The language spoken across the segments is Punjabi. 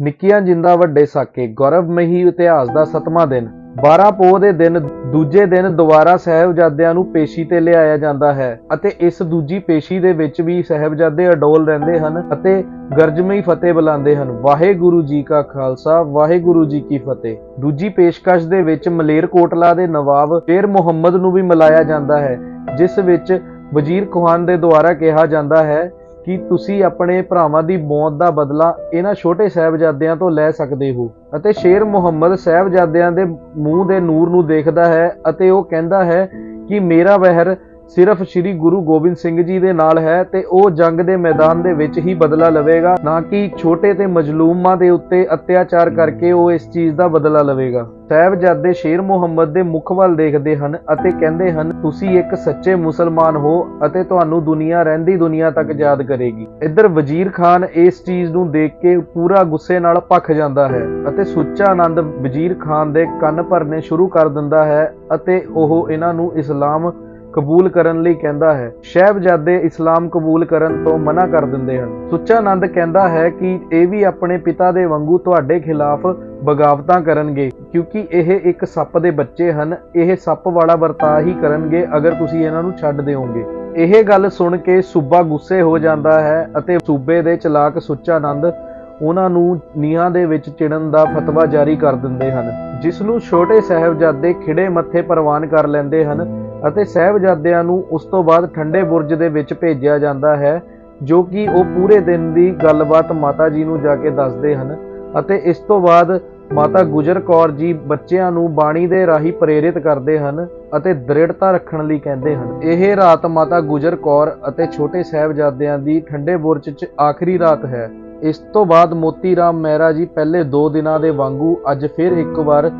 ਨਿੱਕੀਆਂ ਜਿੰਦਾ ਵੱਡੇ ਸਾਕੇ ਗੌਰਵਮਈ ਇਤਿਹਾਸ ਦਾ ਸਤਵਾਂ ਦਿਨ। 12 ਪੋਹ ਦੇ ਦਿਨ ਦੂਜੇ ਦਿਨ ਦੁਬਾਰਾ ਸਹਿਬਜ਼ਾਦਿਆਂ ਨੂੰ ਪੇਸ਼ੀ ਤੇ ਲਿਆਇਆ ਜਾਂਦਾ ਹੈ ਅਤੇ ਇਸ ਦੂਜੀ ਪੇਸ਼ੀ ਦੇ ਵਿੱਚ ਵੀ ਸਹਿਬਜ਼ਾਦੇ ਅਡੋਲ ਰਹਿੰਦੇ ਹਨ ਅਤੇ ਗਰਜਮਈ ਫਤਿਹ ਬੁਲਾਉਂਦੇ ਹਨ। ਵਾਹਿਗੁਰੂ ਜੀ ਕਾ ਖਾਲਸਾ, ਵਾਹਿਗੁਰੂ ਜੀ ਕੀ ਫਤਿਹ। ਦੂਜੀ ਪੇਸ਼ਕਸ਼ ਦੇ ਵਿੱਚ ਮਲੇਰਕੋਟਲਾ ਦੇ ਨਵਾਬ ਸ਼ੇਰ ਮੁਹੰਮਦ ਨੂੰ ਵੀ ਮਿਲਾਇਆ ਜਾਂਦਾ ਹੈ, ਜਿਸ ਵਿੱਚ ਵਜ਼ੀਰ ਖੁਆਨ ਦੇ ਦੁਆਰਾ ਕਿਹਾ ਜਾਂਦਾ ਹੈ ਕਿ ਤੁਸੀਂ ਆਪਣੇ ਭਰਾਵਾਂ ਦੀ ਮੌਤ ਦਾ ਬਦਲਾ ਇਹਨਾਂ ਛੋਟੇ ਸਾਹਿਬਜ਼ਾਦਿਆਂ ਤੋਂ ਲੈ ਸਕਦੇ ਹੋ। ਅਤੇ ਸ਼ੇਰ ਮੁਹੰਮਦ ਸਾਹਿਬਜ਼ਾਦਿਆਂ ਦੇ ਮੂੰਹ ਦੇ ਨੂਰ ਨੂੰ ਦੇਖਦਾ ਹੈ ਅਤੇ ਉਹ ਕਹਿੰਦਾ ਹੈ ਕਿ ਮੇਰਾ ਵਹਿਰ ਸਿਰਫ ਸ੍ਰੀ ਗੁਰੂ ਗੋਬਿੰਦ ਸਿੰਘ ਜੀ ਦੇ ਨਾਲ ਹੈ ਤੇ ਉਹ ਜੰਗ ਦੇ ਮੈਦਾਨ ਦੇ ਵਿੱਚ ਹੀ ਬਦਲਾ ਲਵੇਗਾ, ਨਾ ਕਿ ਛੋਟੇ ਤੇ ਮਜਲੂਮਾਂ ਦੇ ਉੱਤੇ ਅਤਿਆਚਾਰ ਕਰਕੇ ਉਹ ਇਸ ਚੀਜ਼ ਦਾ ਬਦਲਾ ਲਵੇਗਾ। ਸਾਹਿਬਜ਼ਾਦੇ ਸ਼ੇਰ ਮੁਹੰਮਦ ਦੇ ਮੁਖ ਵੱਲ ਦੇਖਦੇ ਹਨ ਅਤੇ ਕਹਿੰਦੇ ਹਨ, ਤੁਸੀਂ ਇੱਕ ਸੱਚੇ ਮੁਸਲਮਾਨ ਹੋ ਅਤੇ ਤੁਹਾਨੂੰ ਦੁਨੀਆ ਰਹਿੰਦੀ ਦੁਨੀਆ ਤੱਕ ਯਾਦ ਕਰੇਗੀ। ਇੱਧਰ ਵਜ਼ੀਰ ਖਾਨ ਇਸ ਚੀਜ਼ ਨੂੰ ਦੇਖ ਕੇ ਪੂਰਾ ਗੁੱਸੇ ਨਾਲ ਭਖ ਜਾਂਦਾ ਹੈ ਅਤੇ ਸੁੱਚਾ ਆਨੰਦ ਵਜ਼ੀਰ ਖਾਨ ਦੇ ਕੰਨ ਭਰਨੇ ਸ਼ੁਰੂ ਕਰ ਦਿੰਦਾ ਹੈ ਅਤੇ ਉਹ ਇਹਨਾਂ ਨੂੰ ਇਸਲਾਮ ਕਬੂਲ ਕਰਨ ਲਈ ਕਹਿੰਦਾ ਹੈ। ਸ਼ਹਿਬਜ਼ਾਦੇ ਇਸਲਾਮ ਕਬੂਲ ਕਰਨ ਤੋਂ ਮਨਾ ਕਰ ਦਿੰਦੇ ਹਨ। ਸੁੱਚਾ ਆਨੰਦ ਕਹਿੰਦਾ ਹੈ ਕਿ ਇਹ ਵੀ ਆਪਣੇ ਪਿਤਾ ਦੇ ਵਾਂਗੂ ਤੁਹਾਡੇ ਖਿਲਾਫ ਬਗਾਵਤਾਂ ਕਰਨਗੇ, ਕਿਉਂਕਿ ਇਹ ਇੱਕ ਸੱਪ ਦੇ ਬੱਚੇ ਹਨ। ਇਹ ਸੱਪ ਵਾਲਾ ਵਰਤਾਅ ਹੀ ਕਰਨਗੇ, ਅਗਰ ਤੁਸੀਂ ਇਹਨਾਂ ਨੂੰ ਛੱਡ ਦਿਓਗੇ। ਇਹ ਗੱਲ ਸੁਣ ਕੇ ਸੂਬਾ ਗੁੱਸੇ ਹੋ ਜਾਂਦਾ ਹੈ ਅਤੇ ਸੂਬੇ ਦੇ ਚਲਾਕ ਸੁੱਚਾ ਆਨੰਦ ਉਹਨਾਂ ਨੂੰ ਨੀਹਾਂ ਦੇ ਵਿੱਚ ਚਿੜਨ ਦਾ ਫਤਵਾ ਜਾਰੀ ਕਰ ਦਿੰਦੇ ਹਨ, ਜਿਸ ਨੂੰ ਛੋਟੇ ਸਾਹਿਬਜ਼ਾਦੇ ਖਿੜੇ ਮੱਥੇ ਪ੍ਰਵਾਨ ਕਰ ਲੈਂਦੇ ਹਨ। ਅਤੇ ਸਾਹਿਬਜ਼ਾਦਿਆਂ ਨੂੰ ਉਸ ਤੋਂ ਬਾਅਦ ਠੰਡੇ ਬੁਰਜ ਦੇ ਵਿੱਚ ਭੇਜਿਆ ਜਾਂਦਾ ਹੈ, ਜੋ ਕਿ ਉਹ ਪੂਰੇ ਦਿਨ ਦੀ ਗੱਲਬਾਤ ਮਾਤਾ ਜੀ ਨੂੰ ਜਾ ਕੇ ਦੱਸਦੇ ਹਨ ਅਤੇ ਇਸ ਤੋਂ ਬਾਅਦ ਮਾਤਾ ਗੁਜਰ ਕੌਰ ਜੀ ਬੱਚਿਆਂ ਨੂੰ ਬਾਣੀ ਦੇ ਰਾਹੀਂ ਪ੍ਰੇਰਿਤ ਕਰਦੇ ਹਨ ਅਤੇ ਦ੍ਰਿੜਤਾ ਰੱਖਣ ਲਈ ਕਹਿੰਦੇ ਹਨ। ਇਹ ਰਾਤ ਮਾਤਾ ਗੁਜਰ ਕੌਰ ਅਤੇ ਛੋਟੇ ਸਾਹਿਬਜ਼ਾਦਿਆਂ ਦੀ ਠੰਡੇ ਬੁਰਜ 'ਚ ਆਖਰੀ ਰਾਤ ਹੈ। ਇਸ ਤੋਂ ਬਾਅਦ ਮੋਤੀ ਰਾਮ ਮਹਿਰਾ ਜੀ ਪਹਿਲੇ 2 ਦਿਨਾਂ ਦੇ ਵਾਂਗੂ ਅੱਜ ਫਿਰ ਇੱਕ ਵਾਰ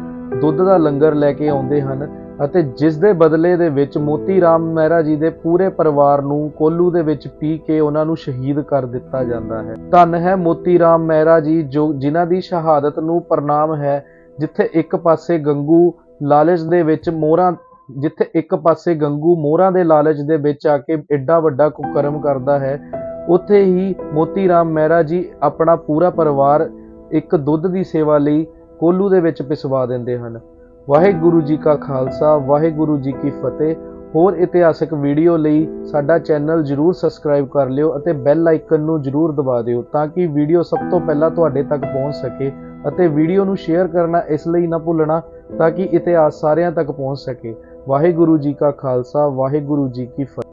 ਦੁੱਧ ਦਾ ਲੰਗਰ ਲੈ ਕੇ ਆਉਂਦੇ ਹਨ ਅਤੇ ਜਿਸ ਦੇ ਬਦਲੇ ਦੇ ਵਿੱਚ ਮੋਤੀ ਰਾਮ ਮਹਿਰਾ ਜੀ ਦੇ ਪੂਰੇ ਪਰਿਵਾਰ ਨੂੰ ਕੋਲੂ ਦੇ ਵਿੱਚ ਪੀ ਕੇ ਉਹਨਾਂ ਨੂੰ ਸ਼ਹੀਦ ਕਰ ਦਿੱਤਾ ਜਾਂਦਾ ਹੈ। ਧੰਨ ਹੈ ਮੋਤੀ ਰਾਮ ਮਹਿਰਾ ਜੀ ਜੋ ਜਿਨ੍ਹਾਂ ਦੀ ਸ਼ਹਾਦਤ ਨੂੰ ਪ੍ਰਣਾਮ ਹੈ, ਜਿੱਥੇ ਇੱਕ ਪਾਸੇ ਗੰਗੂ ਲਾਲਚ ਦੇ ਵਿੱਚ ਮੋਹਰਾਂ, ਜਿੱਥੇ ਇੱਕ ਪਾਸੇ ਗੰਗੂ ਮੋਹਰਾਂ ਦੇ ਲਾਲਚ ਦੇ ਵਿੱਚ ਆ ਕੇ ਐਡਾ ਵੱਡਾ ਕੁਕਰਮ ਕਰਦਾ ਹੈ, ਉੱਥੇ ਹੀ ਮੋਤੀ ਰਾਮ ਮਹਿਰਾ ਜੀ ਆਪਣਾ ਪੂਰਾ ਪਰਿਵਾਰ ਇੱਕ ਦੁੱਧ ਦੀ ਸੇਵਾ ਲਈ ਕੋਲੂ ਦੇ ਵਿੱਚ ਪਿਸਵਾ ਦਿੰਦੇ ਹਨ। ਵਾਹਿਗੁਰੂ ਜੀ ਕਾ ਖਾਲਸਾ, ਵਾਹਿਗੁਰੂ ਜੀ ਕੀ ਫਤਿਹ। ਹੋਰ ਇਤਿਹਾਸਕ ਵੀਡੀਓ ਲਈ ਸਾਡਾ ਚੈਨਲ ਜਰੂਰ ਸਬਸਕ੍ਰਾਈਬ ਕਰ ਲਿਓ ਅਤੇ ਬੈਲ ਆਈਕਨ ਨੂੰ ਜਰੂਰ ਦਬਾ ਦਿਓ ਤਾਂ ਕਿ ਵੀਡੀਓ ਸਭ ਤੋਂ ਪਹਿਲਾਂ ਤੁਹਾਡੇ ਤੱਕ ਪਹੁੰਚ ਸਕੇ ਅਤੇ ਵੀਡੀਓ ਨੂੰ ਸ਼ੇਅਰ ਕਰਨਾ ਇਸ ਲਈ ਨਾ ਭੁੱਲਣਾ ਤਾਂ ਕਿ ਇਤਿਹਾਸ ਸਾਰਿਆਂ ਤੱਕ ਪਹੁੰਚ ਸਕੇ। ਵਾਹਿਗੁਰੂ ਜੀ ਕਾ ਖਾਲਸਾ, ਵਾਹਿਗੁਰੂ ਜੀ ਕੀ ਫਤਿਹ।